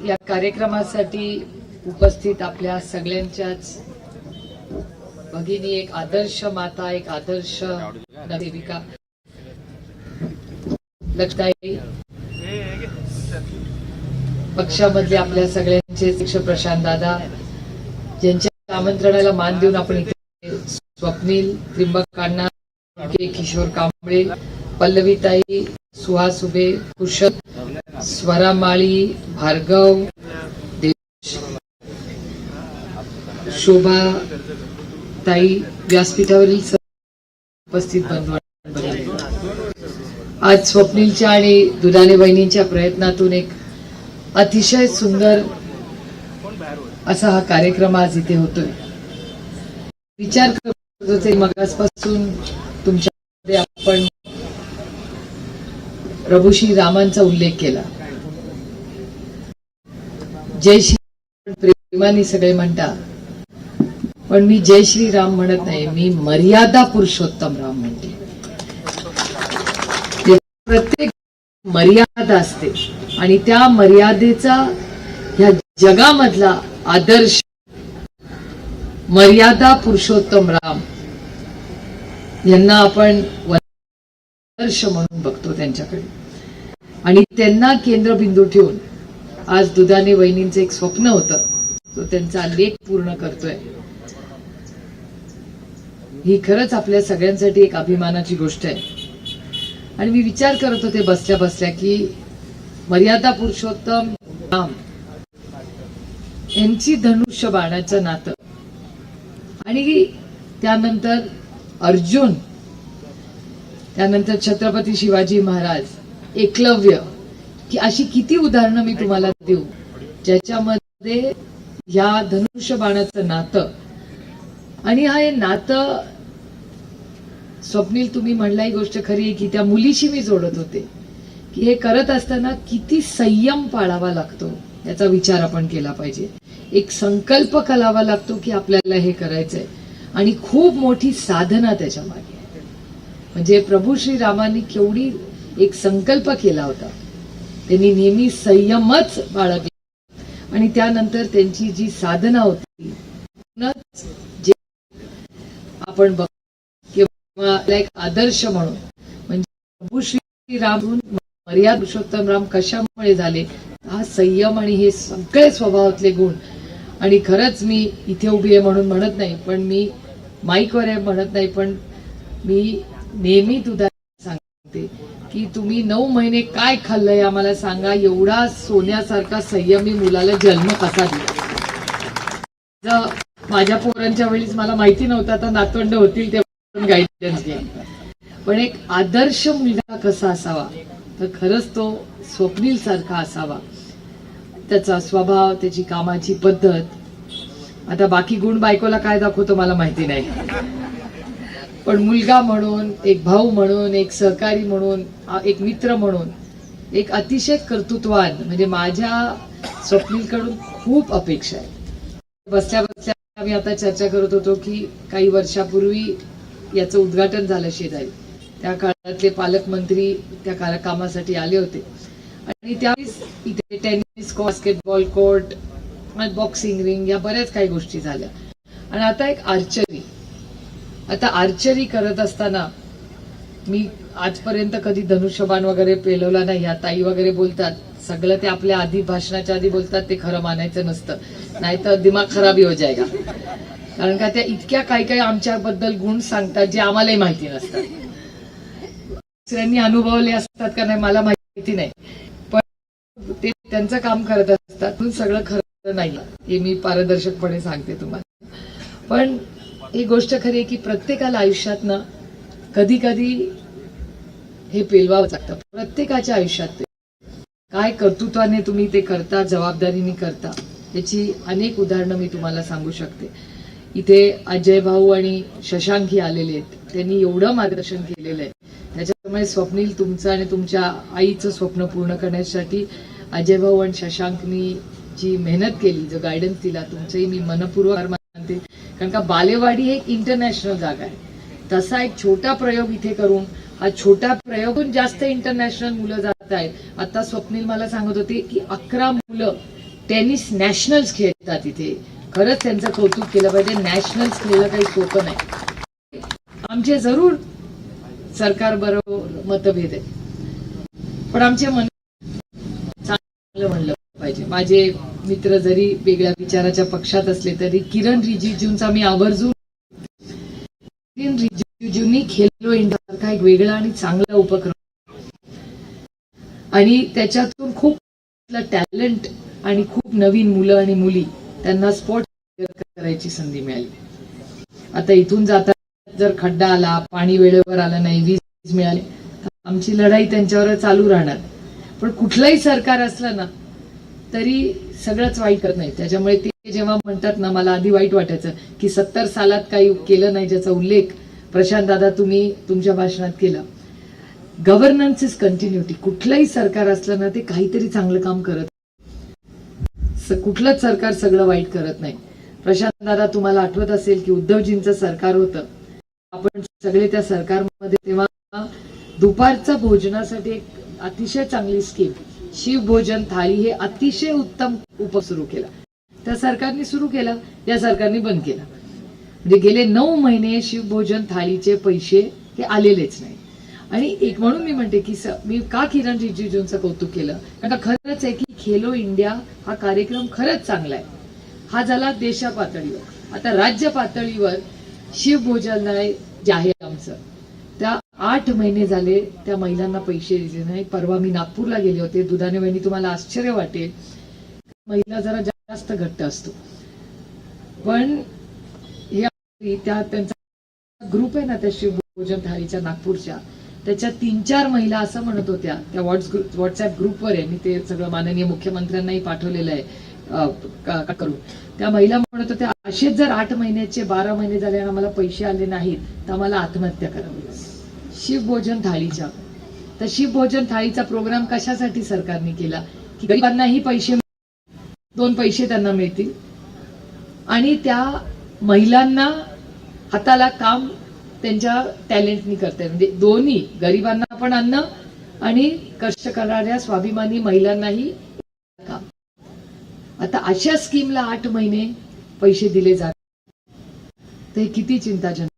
या कार्यक्रमासाठी उपस्थित आपल्या सगळ्यांच्याच भगिनी एक आदर्श माता एक आदर्श सेविका लक्षाई पक्षामधले आपल्या सगळ्यांचे अध्यक्ष प्रशांत दादा ज्यांच्या आमंत्रणाला मान देऊन आपण इथे स्वप्नील त्रिंबक कान्ना के. किशोर कांबळे पल्लवीताई सुहास उबे कुशल स्वरामाळी भार्गव शोभा ताई व्यासपीठावरील उपस्थित बंधू आज स्वप्नीलच्या आणि दुधाने बहिणींच्या प्रयत्नातून एक अतिशय सुंदर असा हा कार्यक्रम आज इथे होतोय. विचार करत मगासपासून तुमच्यामध्ये आपण प्रभू श्री रामांचा उल्लेख केला. जय श्री प्रेमाने सगळे म्हणता पण मी जय श्री राम म्हणत नाही मी मर्यादा पुरुषोत्तम राम म्हणते. प्रत्येक मर्यादा असते आणि त्या मर्यादेचा ह्या जगामधला आदर्श मर्यादा पुरुषोत्तम राम यांना आपण आदर्श म्हणून बघतो त्यांच्याकडे. आणि त्यांना केंद्रबिंदू ठेवून आज दुधाने वहिनींचं एक स्वप्न होतं. तो त्यांचा लेख पूर्ण करतोय. ही खरंच आपल्या सगळ्यांसाठी एक अभिमानाची गोष्ट आहे. आणि मी विचार करत होते बसल्या बसल्या की मर्यादा पुरुषोत्तम राम यांची धनुष्य बाणाचं नातं. आणि त्यानंतर अर्जुन त्यानंतर छत्रपती शिवाजी महाराज एकलव्य. की अशी किती उदाहरणं मी तुम्हाला देऊ. ज्याच्यामध्ये या धनुष्य बाणाचं नातं. आणि हा हे नातं स्वप्नील तुम्ही म्हणला ही गोष्ट खरी आहे की त्या मुलीशी मी जोडत होते. की हे करत असताना किती संयम पाळावा लागतो याचा विचार आपण केला पाहिजे. एक संकल्प करावा लागतो की आपल्याला हे करायचंय. आणि खूप मोठी साधना त्याच्यामागे म्हणजे प्रभू श्री रामांनी केवढी एक संकल्प केला होता. त्यांनी नेहमी संयमच बाळगला. आणि त्यानंतर त्यांची जी साधना होती जे आपण बघ किंवा एक आदर्श म्हणून म्हणजे प्रभू श्री राम मर्याद पुरुषोत्तम राम कशामुळे झाले हा संयम आणि हे सगळे स्वभावातले गुण. आणि खरंच मी इथे उभी आहे म्हणून म्हणत नाही पण मी माईकवर आहे म्हणत नाही पण मी नेहमी तुझा सांगते. की तुम्ही नऊ महिने काय खाल्लंय आम्हाला सांगा. एवढा सोन्यासारखा संयमी मुलाला जन्म कसा दिला? माझ्या पोरांच्या वेळीच मला माहिती नव्हतं आता नातवंड होतील तेव्हा गायडन्स घ्या. पण एक आदर्श मुलगा कसा असावा? तर खरंच तो स्वप्नील सारखा असावा. त्याचा स्वभाव त्याची कामाची पद्धत. आता बाकी गुण बायकोला काय दाखवतो मला माहिती नाही. पण मुलगा म्हणून एक भाऊ म्हणून एक सहकारी म्हणून एक मित्र म्हणून एक अतिशय कर्तृत्वान म्हणजे माझ्या स्वप्नीलकडून खूप अपेक्षा आहे. बसल्या बसल्या आम्ही आता चर्चा करत होतो की काही वर्षापूर्वी याचं उद्घाटन झालं शेजारी. त्या काळातले पालकमंत्री त्या काळा कामासाठी आले होते. आणि त्यावेळेस इथे tennis basketball court boxing ring या बऱ्याच काही गोष्टी झाल्या. आणि आता एक आर्चरी आता आर्चरी करत असताना मी आजपर्यंत कधी धनुष्यबाण वगैरे पेलवला नाही. या ताई वगैरे बोलतात. सगळं ते आपल्या आधी भाषणाच्या आधी बोलतात. ते खरं मानायचं नसतं. नाहीतर दिमाग खराबी हो जायगा. कारण का त्या इतक्या काही काही आमच्याबद्दल गुण सांगतात जे आम्हालाही माहिती नसतात. दुसऱ्यांनी अनुभवले असतात का नाही मला माहिती नाही. पण ते त्यांचं काम करत असतात. म्हणून सगळं खरं नाही. हे मी पारदर्शकपणे सांगते तुम्हाला. पण ही गोष्ट खरी आहे की प्रत्येकाला आयुष्यात ना कधी कधी हे पेलवावं लागतं. प्रत्येकाच्या आयुष्यात ते. काय कर्तृत्वाने तुम्ही ते करता जबाबदारीने करता याची अनेक उदाहरणं मी तुम्हाला सांगू शकते. इथे अजय भाऊ आणि शशांक ही आलेले आहेत. त्यांनी एवढं मार्गदर्शन केलेलं आहे. त्याच्यामुळे स्वप्नील तुमचं आणि तुमच्या आईचं स्वप्न पूर्ण करण्यासाठी अजय भाऊ आणि शशांकनी जी मेहनत केली जो गायडन्स दिला तुमचंही मी मनपूर्वक आभार कारण का बालेवाडी हे एक इंटरनॅशनल जागा आहे. तसा एक छोटा प्रयोग इथे करून हा छोटा प्रयोगून जास्त इंटरनॅशनल मुलं जात आहेत. आता स्वप्नील मला सांगत होते की अकरा मुलं टेनिस नॅशनल्स खेळतात इथे. खरंच त्यांचं कौतुक केलं पाहिजे. नॅशनल्स खेळलं काही सोपं नाही. आमचे जरूर सरकार बरोबर मतभेद आहे पण आमचे मन चांगलं म्हणलं पाहिजे. माझे मित्र जरी वेगळ्या विचाराच्या पक्षात असले तरी किरण रिजिजूंचा मी आवर्जून किरण रिजिजूंनी खेलो इंडिया सारखा एक वेगळा आणि चांगला उपक्रम. आणि त्याच्यातून खूप टॅलेंट आणि खूप नवीन मुलं आणि मुली त्यांना स्पोर्ट करायची संधी मिळाली. आता इथून जाता जर खड्डा आला पाणी वेळेवर आलं नाही वीज मिळाली आमची लढाई त्यांच्यावर चालू राहणार. पण कुठलंही सरकार असलं ना तरी सगळंच वाईट करत नाही त्याच्यामुळे ते जेव्हा म्हणतात ना मला आधी वाईट वाटायचं की सत्तर सालात काही केलं नाही ज्याचा उल्लेख प्रशांत दादा तुम्ही तुमच्या भाषणात केला. Governance is continuity. कुठलंही सरकार असलं ना ते काहीतरी चांगलं काम करत कुठलंच सरकार सगळं वाईट करत नाही. प्रशांत दादा तुम्हाला आठवत असेल की उद्धवजींचं सरकार होतं. आपण सगळे त्या सरकारमध्ये तेव्हा दुपारच्या भोजनासाठी एक अतिशय चांगली स्कीम शिवभोजन थाळी हे अतिशय उत्तम उप सुरू केला. त्या सरकारने सुरू केला या सरकारने बंद केला. म्हणजे गेले नऊ महिने शिवभोजन थाळीचे पैसे हे आलेलेच नाही. आणि एक म्हणून मी म्हणते की मी का किरण रिजिजूंचं कौतुक केलं? कारण का खरंच आहे की खेलो इंडिया हा कार्यक्रम खरंच चांगला आहे. हा झाला देशा पातळीवर आता राज्य पातळीवर शिवभोजनालय जे आहे आमचं. आठ महिने झाले त्या महिलांना पैसे दिले नाही परवा मी नागपूरला गेले होते. दुधाने वहिनी तुम्हाला आश्चर्य वाटेल. महिला जरा जास्त घट्ट असतो. पण हे त्या त्यांचा ग्रुप आहे ना त्या शिवभोजन थाळीच्या नागपूरच्या. त्याच्या तीन चार महिला असं म्हणत होत्या. त्या व्हॉट्स ग्रुप व्हॉट्सअप ग्रुपवर आहे. मी ते सगळं माननीय मुख्यमंत्र्यांनाही पाठवलेलं आहे. का- करून त्या महिला म्हणत होत्या असेच जर आठ महिन्याचे बारा महिने झाले आणि आम्हाला पैसे आले नाहीत तर आम्हाला आत्महत्या करावी शिवभोजन थाळीच्या. तर शिवभोजन थाळीचा प्रोग्राम कशासाठी सरकारने केला? की गरिबांनाही पैसे दोन पैसे त्यांना मिळतील. आणि त्या महिलांना हाताला काम त्यांच्या टॅलेंटनी करता म्हणजे दोन्ही गरिबांना पण अन्न आणि कष्ट करणाऱ्या स्वाभिमानी महिलांनाही काम. आता अशा स्कीमला आठ महिने पैसे दिले जात. ते किती चिंताजनक.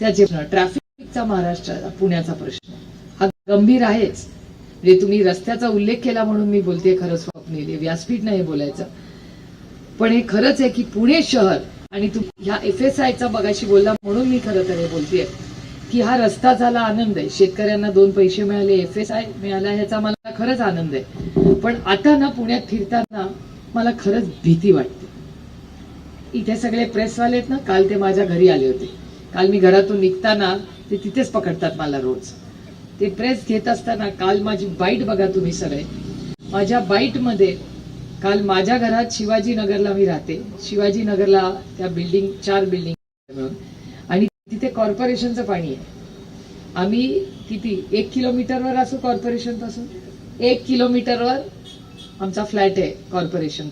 त्याचे ट्रॅफिकचा महाराष्ट्र पुण्याचा प्रश्न हा गंभीर आहेच. म्हणजे तुम्ही रस्त्याचा उल्लेख केला म्हणून मी बोलते खरं स्वप्नील व्यासपीठ नाही बोलायचं. पण हे खरंच आहे की पुणे शहर आणि तू ह्या एफ एस आयचा बघाशी बोलला म्हणून मी खरं तर हे बोलतेय की हा रस्ता झाला आनंद आहे. शेतकऱ्यांना दोन पैसे मिळाले एफ एस आय मिळाला ह्याचा मला खरंच आनंद आहे. पण आता ना पुण्यात फिरताना मला खरंच भीती वाटते. इथे सगळे प्रेसवाले आहेत ना काल ते माझ्या घरी आले होते. काल मी घरातून निघताना ते तिथेच पकडतात मला रोज. ते प्रेस घेत असताना काल माझी बाईट बघा तुम्ही सगळे. माझ्या बाईटमध्ये काल माझ्या घरात शिवाजीनगरला मी राहते. शिवाजीनगरला त्या बिल्डिंग चार बिल्डिंग मिळून आणि तिथे कॉर्पोरेशनचं पाणी आहे. आम्ही किती? एक किलोमीटरवर असू कॉर्पोरेशनपासून? एक किलोमीटरवर आमचा फ्लॅट आहे कॉर्पोरेशन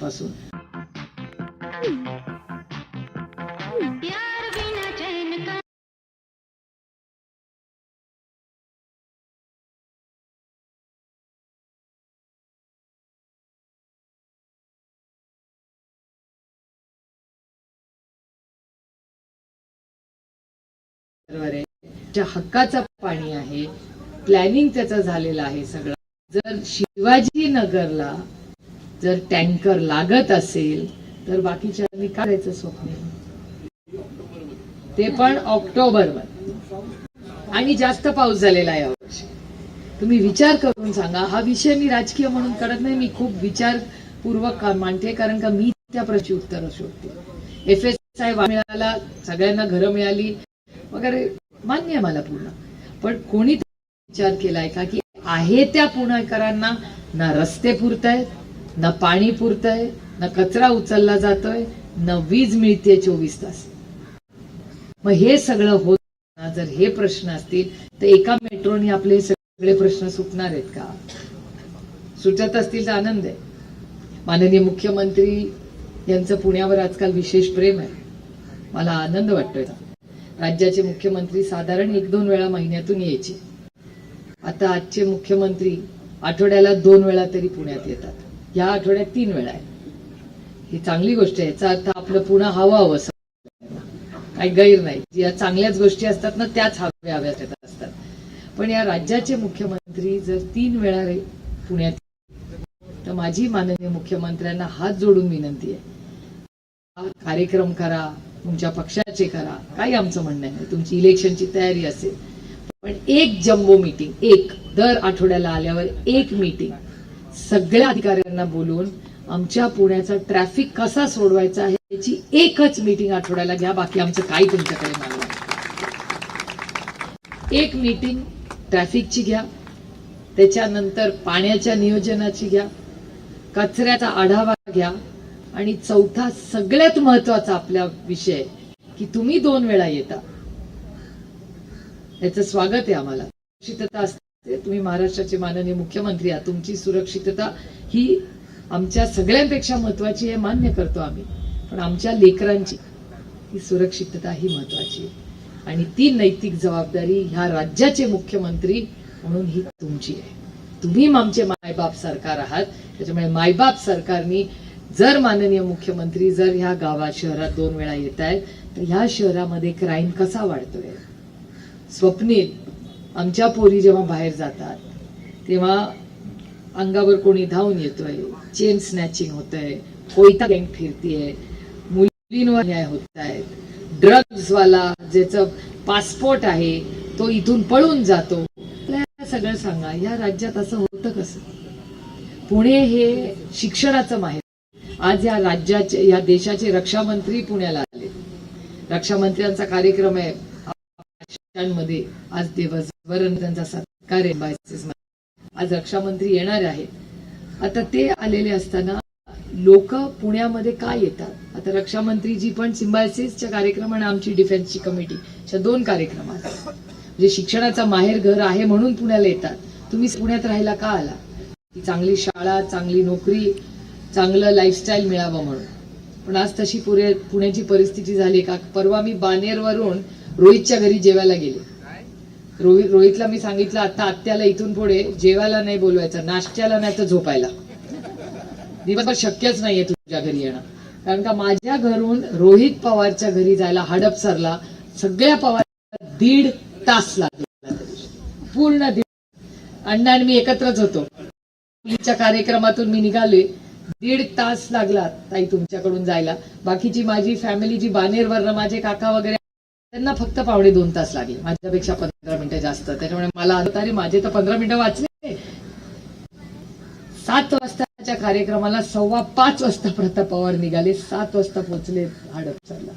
आहे ज्या हक्काचा पाणी आहे प्लॅनिंग त्याचा झालेलं आहे सगळं. जर शिवाजीनगरला जर टँकर लागत असेल तर बाकीच्या करायचं स्वप्न? ते पण ऑक्टोबर आणि जास्त पाऊस झालेला आहे यावर्षी. तुम्ही विचार करून सांगा. हा विषय मी राजकीय म्हणून करत नाही. मी खूप विचारपूर्वक मांडते कारण का मी त्या प्रश्नाची उत्तर शोधते. एफ एस आय मिळाला सगळ्यांना घरं मिळाली वगैरे मान्य आहे मला पूर्ण. पण कोणी विचार केलाय का की आहे त्या पुणेकरांना ना रस्ते पुरतायत ना पाणी पुरतंय ना कचरा उचलला जातोय ना वीज मिळते चोवीस तास. मग हे सगळं होत जर हे प्रश्न असतील तर एका मेट्रोने आपले सगळे प्रश्न सुटणार आहेत का? सुटत असतील तर आनंद आहे. माननीय मुख्यमंत्री यांचं पुण्यावर आजकाल विशेष प्रेम आहे. मला आनंद वाटतोय. राज्याचे मुख्यमंत्री साधारण एक दोन वेळा महिन्यातून यायचे. आता आजचे मुख्यमंत्री आठवड्याला दोन वेळा तरी पुण्यात येतात. या आठवड्यात तीन वेळा आहे ही चांगली गोष्ट आहे. याचा अर्थ आपलं पुन्हा हवं हवं काही गैर नाही. या चांगल्याच गोष्टी असतात ना त्याच हव्या हव्यात असतात. पण या राज्याचे मुख्यमंत्री जर तीन वेळा रे- पुण्यात तर माझी माननीय मुख्यमंत्र्यांना हात जोडून विनंती आहे. कार्यक्रम करा तुमच्या पक्षाचे करा. काही आमचं म्हणणं नाही तुमची इलेक्शनची तयारी असेल. पण एक जम्बो मीटिंग एक दर आठवड्याला आल्यावर एक मीटिंग सगळ्या अधिकाऱ्यांना बोलून आमच्या पुण्याचा ट्रॅफिक कसा सोडवायचा आहे याची एकच मीटिंग आठवड्याला घ्या बाकी आमचं काही तुमच्याकडे मागणार एक मीटिंग ट्रॅफिकची घ्या त्याच्यानंतर पाण्याच्या नियोजनाची घ्या कचऱ्याचा आढावा घ्या आणि चौथा सगळ्यात महत्त्वाचा आपला विषय की तुम्ही दोन वेळा येता. याचं स्वागत आहे आम्हाला. सुरक्षितता असते तुम्ही महाराष्ट्राचे माननीय मुख्यमंत्री आहात तुमची सुरक्षितता ही आमच्या सगळ्यांपेक्षा महत्वाची आहे मान्य करतो आम्ही. पण आमच्या लेकरांची ही सुरक्षितता ही महत्वाची आहे. आणि ती नैतिक जबाबदारी ह्या राज्याचे मुख्यमंत्री म्हणून ही तुमची आहे. तुम्ही आमचे मायबाप सरकार आहात त्याच्यामुळे मायबाप सरकारनी जर माननीय मुख्यमंत्री जर ह्या गावात शहरात दोन वेळा येत आहेत तर ह्या शहरामध्ये क्राईम कसा वाढतोय? स्वप्नील आमच्या पोरी जेव्हा बाहेर जातात तेव्हा अंगावर कोणी धावून येतोय चेन स्नॅचिंग होतंय कोयता गँग फिरतीये मुलींवर न्याय होत आहेत ड्रग्जवाला ज्याचं पासपोर्ट आहे तो इथून पळून जातो. सगळं सांगा या राज्यात असं होतं कसं? पुणे हे शिक्षणाचं माहेर आज या राज्याचे या देशाचे रक्षामंत्री पुण्याला आले. रक्षामंत्र्यांचा कार्यक्रम आहे. मध्ये आज दिवसभर त्यांचा सत्कार आज रक्षामंत्री येणार आहेत. आता ते आलेले असताना लोक पुण्यामध्ये काय येतात? आता रक्षामंत्रीजी पण सिम्बायसिसच्या कार्यक्रम आणि आमची डिफेन्सची कमिटी अशा दोन कार्यक्रम आहेत. म्हणजे शिक्षणाचा माहेर घर आहे म्हणून पुण्याला येतात. तुम्ही पुण्यात राहायला का आला? चांगली शाळा चांगली नोकरी चांगलं लाईफस्टाईल मिळावं म्हणून. पण आज तशी पुरे पुण्याची परिस्थिती झाली का परवा मी बानेरवरून रोहितच्या घरी जेवायला गेले. रोहित रोहितला मी सांगितलं आता आत्याला इथून पुढे जेवायला नाही बोलवायचं नाश्त्याला नाही तर झोपायला. दिवसभर शक्यच नाहीये तुझ्या घरी येणं. कारण का माझ्या घरून रोहित पवारच्या घरी जायला हडपसरला सगळ्या पवार दीड तास लागला. पूर्ण दीड अण्णा आणि मी एकत्रच होतो. मुलीच्या कार्यक्रमातून मी निघाले दीड तास लागला ताई तुमच्याकडून जायला. बाकीची माझी फॅमिली जी बानेरवरनं माझे काका वगैरे त्यांना फक्त पावणे दोन तास लागले. माझ्यापेक्षा पंधरा मिनिटं जास्त. त्याच्यामुळे मला अरे माझे तर पंधरा मिनिटं वाचले. सात वाजताच्या कार्यक्रमाला सव्वा पाच वाजता प्रताप पवार निघाले. सात वाजता पोहोचले. हडपसरला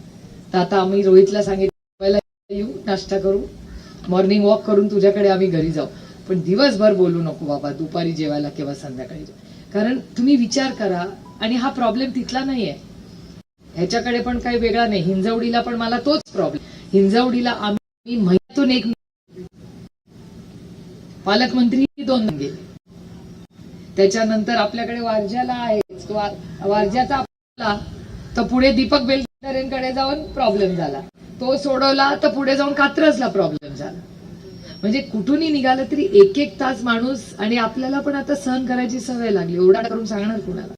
तर आता आम्ही रोहितला सांगितलं येऊ नाश्ता करू. मॉर्निंग वॉक करून तुझ्याकडे आम्ही घरी जाऊ. पण दिवसभर बोलू नको बाबा. दुपारी जेवायला किंवा संध्याकाळी जाऊ कारण तुम्ही विचार करा आणि हा प्रॉब्लेम तिथला नाहीये. ह्याच्याकडे पण काही वेगळा नाही. हिंजवडीला पण मला तोच प्रॉब्लेम हिंजवडीला आम्ही महिन्यातून एक पालकमंत्री दोन गेले त्याच्यानंतर आपल्याकडे वारज्याला आहे वारज्याचा आपला तर पुढे दीपक बेलकरेंकडे जाऊन प्रॉब्लेम झाला. तो सोडवला तर पुढे जाऊन कात्रजला प्रॉब्लेम झाला. म्हणजे कुठूनही निघालं तरी एक एक तास माणूस आणि आपल्याला पण आता सहन करायची सवय लागली. ओरडा करून सांगणार कुणाला?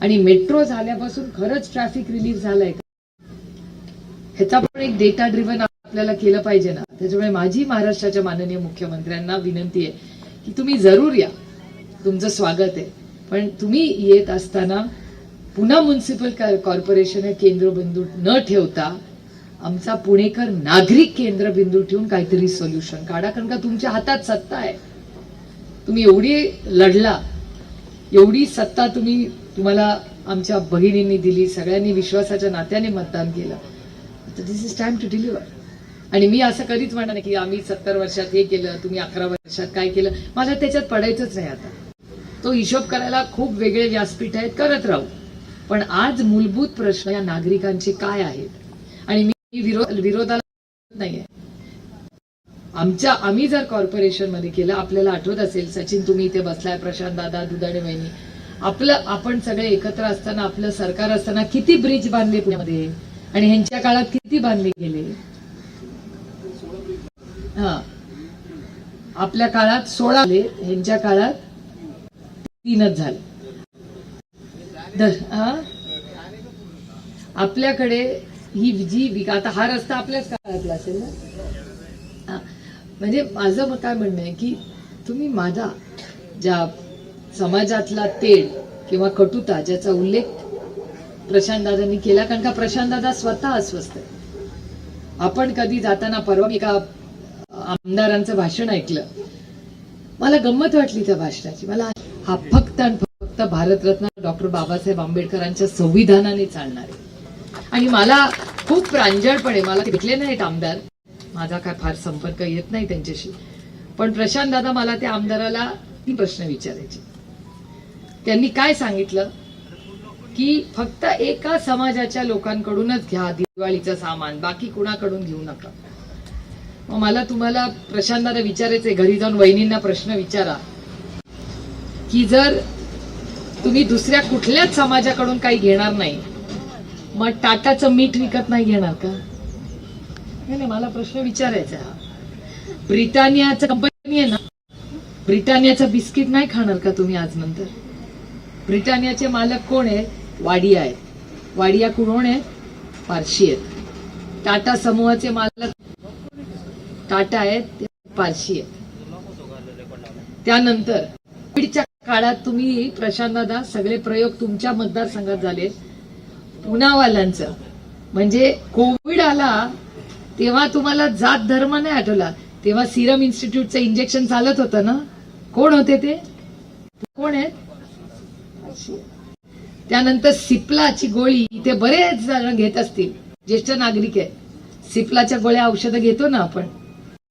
आणि मेट्रो झाल्यापासून खरंच ट्रॅफिक रिलीफ झालाय का? ह्याचा पण एक डेटा ड्रिव्हन आपल्याला केलं पाहिजे ना. त्याच्यामुळे माझी महाराष्ट्राच्या माननीय मुख्यमंत्र्यांना विनंती आहे की तुम्ही जरूर या. तुमचं स्वागत आहे. पण तुम्ही येत असताना पुन्हा म्युन्सिपल कॉर्पोरेशन हे केंद्रबिंदू न ठेवता आमचा पुणेकर नागरिक केंद्रबिंदू ठेवून काहीतरी सोल्युशन काढा कारण का तुमच्या हातात सत्ता आहे. तुम्ही एवढी लढला एवढी सत्ता तुम्ही तुम्हाला आमच्या बहिणींनी दिली सगळ्यांनी विश्वासाच्या नात्याने मतदान केलं. तर this is time to deliver आणि मी असं कधीच म्हणणार नाही की आम्ही सत्तर वर्षात हे केलं तुम्ही अकरा वर्षात काय केलं. मला त्याच्यात पडायचंच नाही आता. तो हिशोब करायला खूप वेगळे व्यासपीठ आहेत करत राहू. पण आज मूलभूत प्रश्न या नागरिकांचे काय आहेत? आणि मी विरोध विरोधाला नाहीये. आमच्या आम्ही जर कॉर्पोरेशनमध्ये केलं आपल्याला आठवत असेल सचिन तुम्ही इथे बसलाय प्रशांत दादा दुधाणे वहिनी. आपलं आपण सगळे एकत्र असताना आपलं सरकार असताना किती ब्रिज बांधले पुण्यामध्ये? आणि ह्यांच्या काळात किती बांधले गेले? हा. आपल्या काळात सोळा आले ह्यांच्या काळात तीनच झाले. आपल्याकडे ही जी विक आता हा रस्ता आपल्याच काळातला असेल ना? म्हणजे माझं मत काय म्हणणं आहे की तुम्ही माझा ज्या समाजातला तेढ किंवा कटुता ज्याचा उल्लेख प्रशांत दादांनी केला कारण का प्रशांत दादा स्वतः अस्वस्थ आहे. आपण कधी जाताना परवा एका आमदारांचं भाषण ऐकलं. मला गंमत वाटली त्या भाषणाची. मला हा फक्त आणि फक्त भारतरत्न डॉक्टर बाबासाहेब आंबेडकरांच्या संविधानाने चालणार आहे. आणि मला खूप प्रांजळपणे मला ते भेटले नाहीत आमदार. माझा काय फार संपर्क येत नाही त्यांच्याशी. पण प्रशांत दादा मला त्या आमदाराला ती प्रश्न विचारायचे. त्यांनी काय सांगितलं? की फक्त एका समाजाच्या लोकांकडूनच घ्या दिवाळीचं सामान बाकी कुणाकडून घेऊ नका. मग मला तुम्हाला प्रशांत दादा विचारायचंय घरी जाऊन वहिनींना प्रश्न विचारा. की जर तुम्ही दुसऱ्या कुठल्याच समाजाकडून काही घेणार नाही मग टाटाचं मीठ विकत नाही घेणार का? नाही नाही, मला प्रश्न विचारायचा हा. ब्रिटानियाचं कंपनी आहे ना ब्रिटानियाचं बिस्किट नाही खाणार का तुम्ही आज नंतर? ब्रिटानियाचे मालक कोण आहे? वाडिया आहेत वाडिया कोण आहेत पारशी आहेत टाटा समूहाचे मालक टाटा आहेत ते पारशी आहेत त्यानंतर कोविडच्या काळात तुम्ही प्रशांत दादा सगळे प्रयोग तुमच्या मतदारसंघात झाले. पुनावाल्यांचं म्हणजे कोविड आला तेव्हा तुम्हाला जात धर्म नाही आठवला. तेव्हा सिरम इन्स्टिट्यूटचं इंजेक्शन चालत होतं ना? कोण होते ते? कोण आहेत? त्यानंतर सिप्लाची गोळी ते बरेच जण घेत असतील. ज्येष्ठ नागरिक आहेत. सिप्लाच्या गोळ्या औषधं घेतो ना आपण?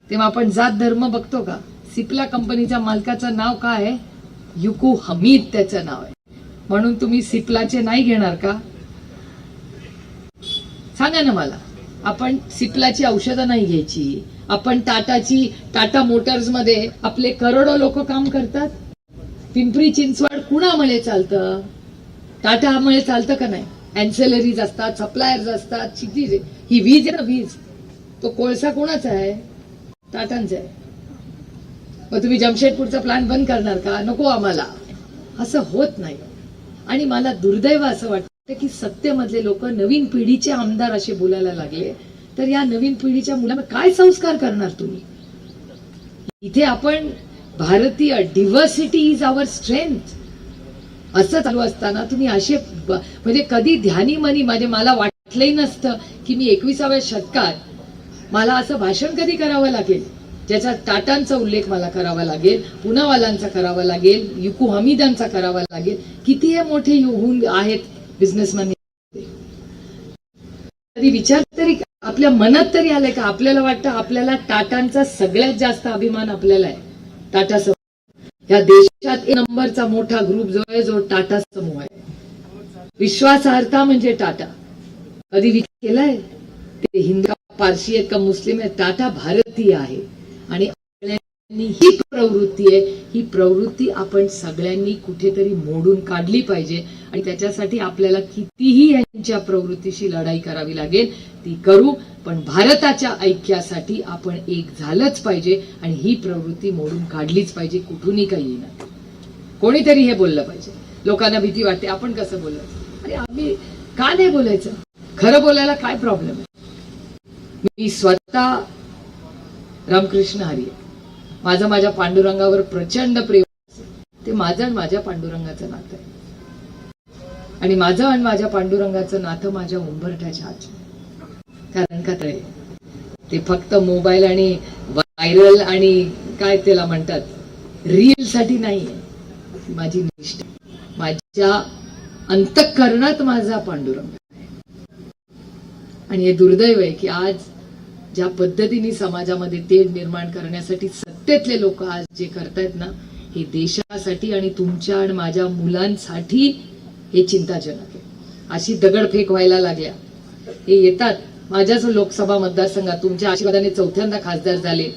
तेव्हा आपण जात धर्म बघतो का? सिप्ला कंपनीच्या मालकाचं नाव काय आहे? युकू हमीद त्याचं नाव आहे. म्हणून तुम्ही सिप्लाचे नाही घेणार का? सांगा ना मला. आपण सिप्लाची औषधं नाही घ्यायची. आपण टाटाची टाटा मोटर्समध्ये आपले करोडो लोक काम करतात. पिंपरी चिंचवड कुणामुळे चालतं? टाटामुळे चालतं का नाही? अँसेलरीज असतात सप्लायर्स असतात किती ही वीज आहे ना वीज. तो कोळसा कोणाचा आहे? टाटांचा आहे. मग तुम्ही जमशेदपूरचा प्लांट बंद करणार का? नको आम्हाला. असं होत नाही. आणि मला दुर्दैव असं वाटतं. की सत्तेमधले लोक नवीन पिढीचे आमदार असे बोलायला लागले तर या नवीन पिढीच्या मुलांना काय संस्कार करणार तुम्ही? इथे आपण भारतीय डिव्हर्सिटी इज आवर स्ट्रेंथ असं चालू असताना तुम्ही असे म्हणजे कधी ध्यानी मनी म्हणजे मला वाटलंही नसतं की मी एकविसाव्या शतकात मला असं भाषण कधी करावं लागेल? ज्याचा टाटांचा उल्लेख मला करावा लागेल पुनावालांचा करावा लागेल युकू हमीदांचा करावा लागेल. किती हे मोठे होऊन आहेत बिझनेसमॅन कधी विचार तरी आपल्या मनात तरी आलंय का? आपल्याला वाटतं आपल्याला टाटांचा सगळ्यात जास्त अभिमान आपल्याला आहे. टाटा समूह या देशात एक नंबरचा मोठा ग्रुप जो आहे जो टाटा समूह आहे. विश्वासार्हता म्हणजे टाटा. कधी विचार केलाय? ते हिंदू पारशी आहेत का मुस्लिम आहेत? टाटा भारतीय आहे. आणि ही प्रवृत्ती आहे ही प्रवृत्ती आपण सगळ्यांनी कुठेतरी मोडून काढली पाहिजे आणि त्याच्यासाठी आपल्याला कितीही यांच्या प्रवृत्तीशी लढाई करावी लागेल ती करू. पण भारताच्या ऐक्यासाठी आपण एक झालंच पाहिजे आणि ही प्रवृत्ती मोडून काढलीच पाहिजे कुठूनही काही येणार कोणीतरी हे बोललं पाहिजे. लोकांना भीती वाटते आपण कसं बोलायचं? अरे आम्ही का नाही बोलायचं? खरं बोलायला काय प्रॉब्लेम आहे? मी स्वतः रामकृष्ण हरी आहे. माझं माझ्या पांडुरंगावर प्रचंड प्रेम ते माझं आणि माझ्या पांडुरंगाचं नातं आहे. आणि माझं आणि माझ्या पांडुरंगाचं नातं माझ्या उंबरठ्याच्या आत. कारण का ते? ते फक्त मोबाईल आणि व्हायरल आणि काय त्याला म्हणतात? रील साठी नाही. ती माझी निष्ठा. माझ्या अंतःकरणात माझा पांडुरंग आहे. आणि हे दुर्दैव आहे की आज ज्या पद्धतीने समाजामध्ये तेढ निर्माण करण्यासाठी सत्तेतले लोक आज जे करतायत ना हे देशासाठी आणि तुमच्या आणि माझ्या मुलांसाठी हे चिंताजनक आहे. अशी दगडफेक व्हायला लागल्या. हे येतात. माझ्याच लोकसभा मतदारसंघात तुमच्या आशीर्वादाने चौथ्यांदा खासदार झाले.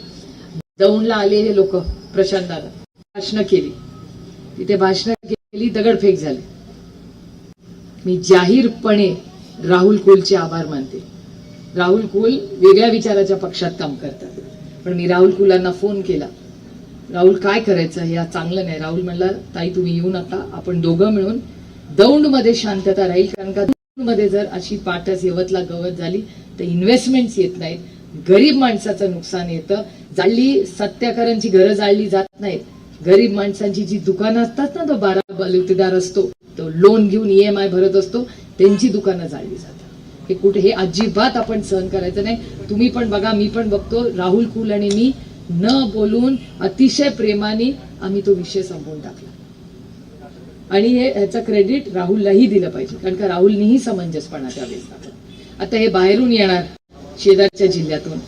दौंडला आले हे लोक प्रशांताला भाषणं केली. तिथे भाषणं केली दगडफेक झाली. मी जाहीरपणे राहुल कुलचे आभार मानते. राहुल कुल वेगळ्या विचाराच्या पक्षात काम करतात. पण मी राहुल कुलांना फोन केला. राहुल काय करायचं? हे चांगलं नाही. राहुल म्हणला ताई तुम्ही येऊ नका. आपण दोघं मिळून दौंडमध्ये शांतता राहील. कारण का दौंडमध्ये जर अशी पाटस यवतला गवत झाली तर इन्व्हेस्टमेंट्स येत नाहीत. गरीब माणसाचं नुकसान येतं. जाळली सत्याकारांची घरं जाळली जात नाहीत. गरीब माणसांची जी दुकानं असतात ना तो बारा बलुतेदार असतो. तो लोन घेऊन ईएमआय भरत असतो. त्यांची दुकानं जाळली जातात. हे कुठे हे अजिबात आपण सहन करायचं नाही. तुम्ही पण बघा मी पण बघतो राहुल कुल आणि मी न बोलून अतिशय प्रेमाने आम्ही तो विषय संपवून टाकला. आणि हे ह्याचं क्रेडिट राहुललाही दिलं पाहिजे कारण का राहुलनीही समंजसपणा त्यावेळेस दाखवला आता हे बाहेरून येणार शेजारच्या जिल्ह्यातून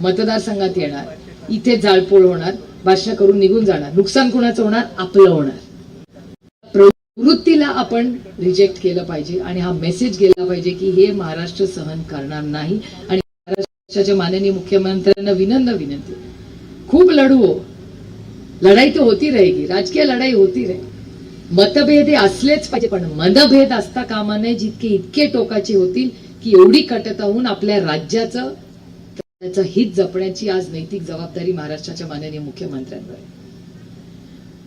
मतदारसंघात येणार इथे जाळपोळ होणार भाषण करून निघून जाणार नुकसान कुणाचं होणार? आपलं होणार. वृत्तीला आपण रिजेक्ट केलं पाहिजे आणि हा मेसेज गेला पाहिजे की हे महाराष्ट्र सहन करणार नाही. आणि महाराष्ट्राच्या माननीय मुख्यमंत्र्यांना विनम्र विनंती. खूप लढू हो. लढाई तर होती रहेगी. राजकीय लढाई होती रहे मतभेद हे असलेच पाहिजे पण मनभेद असता कामा नये. जितके इतके टोकाचे होतील की एवढी कटता होऊन आपल्या राज्याचं त्याचं हित जपण्याची आज नैतिक जबाबदारी महाराष्ट्राच्या माननीय मुख्यमंत्र्यांवर आहे.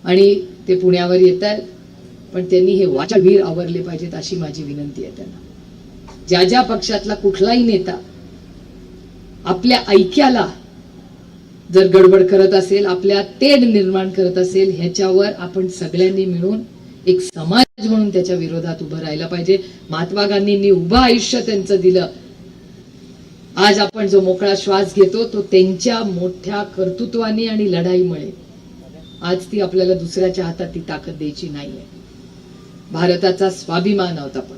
आणि ते पुण्यावर येत आहेत पण त्यांनी हे वाचावीर आवरले पाहिजेत अशी माझी विनंती आहे त्यांना. ज्या ज्या पक्षातला कुठलाही नेता आपल्या ऐक्याला जर गडबड करत असेल आपल्या तेढ निर्माण करत असेल ह्याच्यावर आपण सगळ्यांनी मिळून एक समाज म्हणून त्याच्या विरोधात उभं राहायला पाहिजे. महात्मा गांधींनी उभं आयुष्य त्यांचं दिलं. आज आपण जो मोकळा श्वास घेतो तो त्यांच्या मोठ्या कर्तृत्वाने आणि लढाईमुळे. आज ती आपल्याला दुसऱ्याच्या हातात ती ताकद द्यायची नाहीये. भारताचा स्वाभिमान आहोत आपण.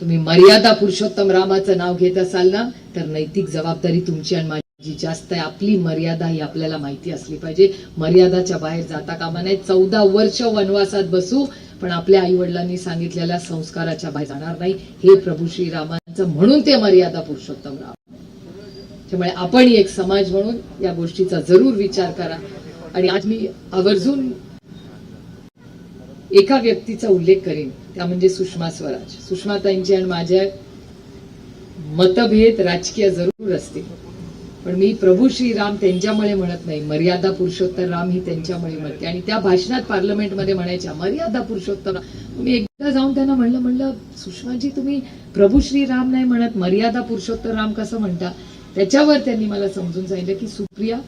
तुम्ही मर्यादा पुरुषोत्तम रामाचं नाव घेत असाल ना तर नैतिक जबाबदारी तुमची आणि माझी. जास्त आहे आपली मर्यादा ही आपल्याला माहिती असली पाहिजे. मर्यादाच्या बाहेर जाता कामा नये. चौदा वर्ष वनवासात बसू पण आपल्या आई वडिलांनी सांगितलेल्या संस्काराच्या बाहेर जाणार नाही. हे प्रभू श्रीरामांचं म्हणून ते मर्यादा पुरुषोत्तम राम. त्यामुळे आपण एक समाज म्हणून या गोष्टीचा जरूर विचार करा. आणि आज मी आवर्जून एका व्यक्तीचा उल्लेख करेन. त्या म्हणजे सुषमा स्वराज. सुषमाताईंचे आणि माझ्या मतभेद राजकीय जरूर असतील. पण मी प्रभू श्रीराम त्यांच्यामुळे म्हणत नाही. मर्यादा पुरुषोत्तर राम ही त्यांच्यामुळे म्हणते. आणि त्या भाषणात पार्लमेंटमध्ये म्हणायच्या मर्यादा पुरुषोत्तर राम. मी एकदा जाऊन त्यांना म्हणलं म्हणलं सुषमाजी तुम्ही प्रभू श्रीराम नाही म्हणत. मर्यादा पुरुषोत्तर राम कसं म्हणता? त्याच्यावर त्यांनी मला समजून सांगितलं की सुप्रिया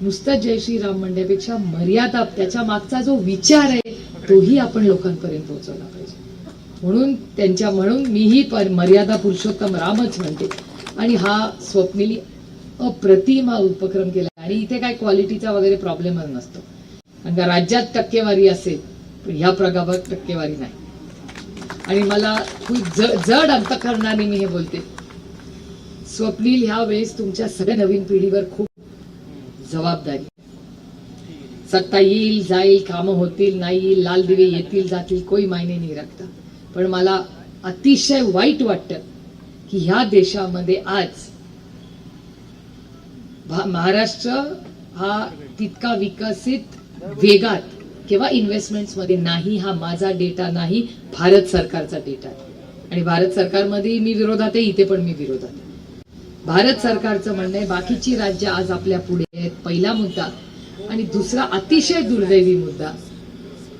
नुसतं जय श्रीराम म्हणण्यापेक्षा मर्यादा त्याच्या मागचा जो विचार आहे तोही आपण लोकांपर्यंत पोहोचवला पाहिजे. म्हणून त्यांच्या म्हणून मीही पर- मर्यादा पुरुषोत्तम रामच म्हणते. आणि हा स्वप्नीली अप्रतिम हा उपक्रम केला. आणि इथे काय क्वालिटीचा वगैरे प्रॉब्लेमच नसतो. कारण का राज्यात टक्केवारी असेल पण ह्या प्रभागात टक्केवारी नाही. आणि मला खूप ज- जड अंतकरणाने मी हे बोलते. स्वप्नील ह्या वेळेस तुमच्या सगळ्या नवीन पिढीवर खूप जबाबदारी सत्ता येईल जाईल कामं होतील नाही येईल लाल दिवे येतील जातील कोई मायने नाही रखता. पण मला अतिशय वाईट वाटतं की ह्या देशामध्ये आज महाराष्ट्र हा तितका विकसित वेगात किंवा इन्व्हेस्टमेंट्समध्ये नाही हा माझा डेटा नाही भारत सरकारचा डेटा आणि भारत सरकारमध्ये मी विरोधात आहे इथे पण मी विरोधात भारत सरकारचं म्हणणं आहे बाकीची राज्य आज आपल्या पुढे आहेत. पहिला मुद्दा आणि दुसरा अतिशय दुर्दैवी मुद्दा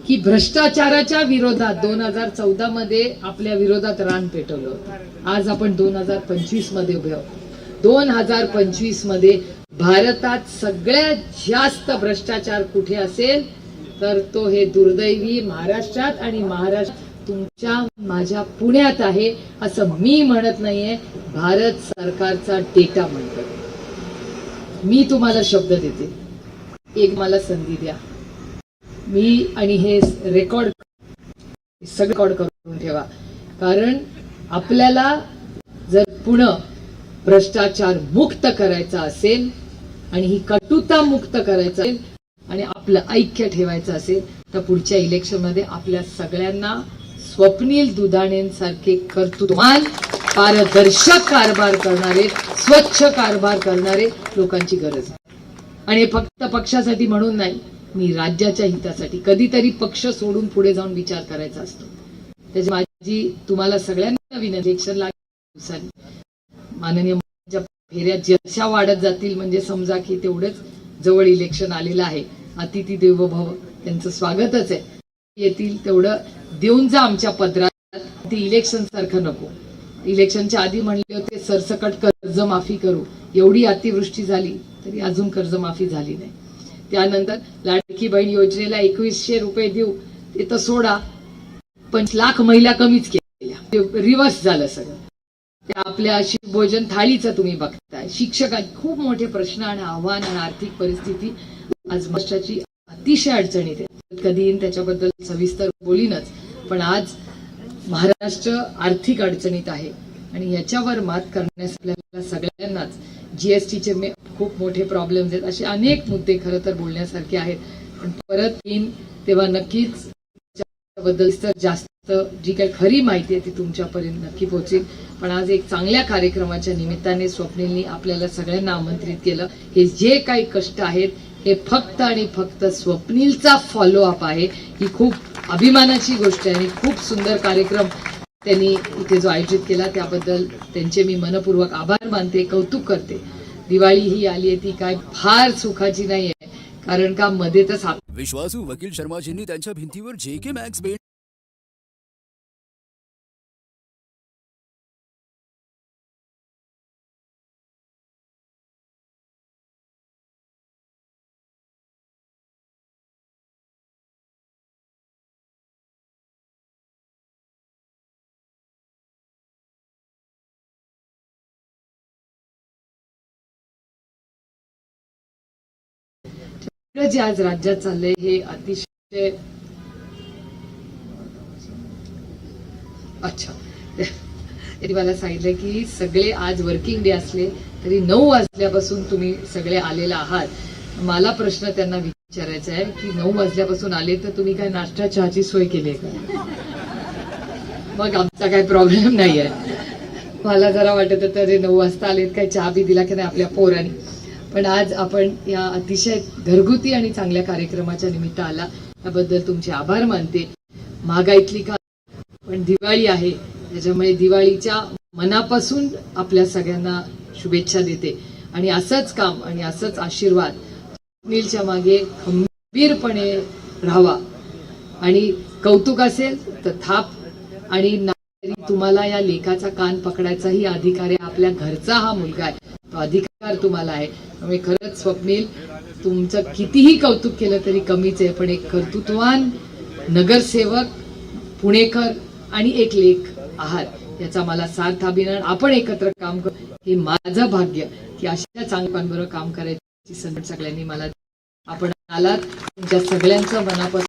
की भ्रष्टाचाराच्या विरोधात दोन हजार चौदा मध्ये आपल्या विरोधात रान पेटवलं होतं. आज आपण दोन हजार पंचवीसमध्ये उभे आहोत. दोन हजार पंचवीसमध्ये भारतात सगळ्यात जास्त भ्रष्टाचार कुठे असेल तर तो हे दुर्दैवी महाराष्ट्रात आणि महाराष्ट्र तुमच्या माझ्या पुण्यात आहे असं मी म्हणत नाहीये. भारत सरकारचा डेटा म्हणतो मी तुम्हाला शब्द देते. एक मला संधी द्या. मी आणि हे रेकॉर्ड सगळं रेकॉर्ड करून ठेवा. कारण आपल्याला जर पुन्हा भ्रष्टाचार मुक्त करायचा असेल आणि ही कटुता मुक्त करायचं असेल आणि आपलं ऐक्य ठेवायचं असेल तर पुढच्या इलेक्शनमध्ये आपल्या सगळ्यांना स्वप्नील दुधाणेंसारखे कर्तृत्वान पारदर्शक कारभार करणारे स्वच्छ कारभार करणारे लोकांची गरज आहे. आणि फक्त पक्षासाठी म्हणून नाही मी राज्याच्या हितासाठी कधीतरी पक्ष सोडून पुढे जाऊन विचार करायचा असतो. त्याची माझी तुम्हाला सगळ्यांना विनंती इलेक्शन दिवसांनी. माननीय फेऱ्या जशा वाढत जातील म्हणजे समजा की तेवढंच जवळ इलेक्शन आलेलं आहे. अतिथी देवो भव त्यांचं स्वागतच आहे. येतील तेवढं देऊन जा आमच्या पदरात. ते इलेक्शन सारखं नको. इलेक्शनच्या आधी म्हणले होते सरसकट कर्जमाफी करू. एवढी अतिवृष्टी झाली. तरी अजून कर्जमाफी झाली नाही. त्यानंतर लाडकी बहीण योजनेला एकवीसशे रुपये देऊ ते तर सोडा पण लाख महिला कमीच केल्या. रिव्हर्स झालं सगळं. त्या आपल्या अशी भोजन थाळीचं तुम्ही बघताय. शिक्षकां खूप मोठे प्रश्न आणि आव्हान आणि आर्थिक परिस्थिती आज महाराष्ट्राची अतिशय अडचणीत आहे. कधी त्याच्याबद्दल सविस्तर बोलीनच पण आज महाराष्ट्र आर्थिक अडचणीत आहे. आणि याच्यावर मात करण्यास आपल्याला सगळ्यांनाच जीएसटीचे खूप मोठे प्रॉब्लेम्स आहेत. असे अनेक मुद्दे खरं तर बोलण्यासारखे आहेत. पण परत येईन तेव्हा नक्कीच बद्दल तर जास्त जी काही खरी माहिती आहे ती तुमच्यापर्यंत नक्की पोहोचेल. पण आज एक चांगल्या कार्यक्रमाच्या निमित्ताने स्वप्नीलनी आपल्याला सगळ्यांना आमंत्रित केलं. हे जे काही कष्ट आहेत हे फक्त आणि फक्त स्वप्नीलचा फॉलोअप आहे. ही खूप अभिमानाची गोष्ट आहे आणि खूप सुंदर कार्यक्रम त्यांनी इथे जो आयोजित केला त्याबद्दल त्यांचे मी मनपूर्वक आभार मानते कौतुक करते. दिवाळी ही आली आहे ती काय फार सुखाची नाही आहे कारण का मध्ये तर विश्वासू वकील शर्माजींनी त्यांच्या भिंतीवर जे के मॅक्स बेल्ट जे आज राज्यात चाललंय हे अतिशय अच्छा. त्यांनी मला सांगितलं की सगळे आज वर्किंग डे असले तरी नऊ वाजल्यापासून तुम्ही सगळे आलेला आहात. मला प्रश्न त्यांना विचारायचा आहे की नऊ वाजल्यापासून आले तर तुम्ही काय नाश्ता चहाची सोय केली आहे का? मग आमचा काही प्रॉब्लेम नाही आहे मला जरा वाटत होतं अरे नऊ वाजता आलेत काय चहा बी दिला की नाही आपल्या पोरांनी? पण आज आपण या अतिशय घरगुती आणि चांगल्या कार्यक्रमाच्या निमित्त आला त्याबद्दल तुमचे आभार मानते. महागाईतली का पण दिवाळी आहे. त्याच्यामुळे दिवाळीच्या मनापासून आपल्या सगळ्यांना शुभेच्छा देते. आणि असंच काम आणि असंच आशीर्वाद नीलच्या मागे खंबीरपणे राहावा. आणि कौतुक असेल तर थाप. आणि तुम्हाला या लेखाचा कान पकडायचाही अधिकार आहे. आपल्या घरचा हा मुलगा आहे. अधिकार तुम्हाला आहे. त्यामुळे खरंच स्वप्नील तुमचं कितीही कौतुक केलं तरी कमीच आहे पण एक कर्तृत्वान नगरसेवक पुणेकर आणि एक लेख आहात. याचा मला सार्थ अभिनंदन आपण एकत्र काम करू. हे माझं भाग्य की अशा चांगल्याबरोबर काम करायची संधी सगळ्यांनी मला आपण आलात. तुमच्या सगळ्यांचं मनापासून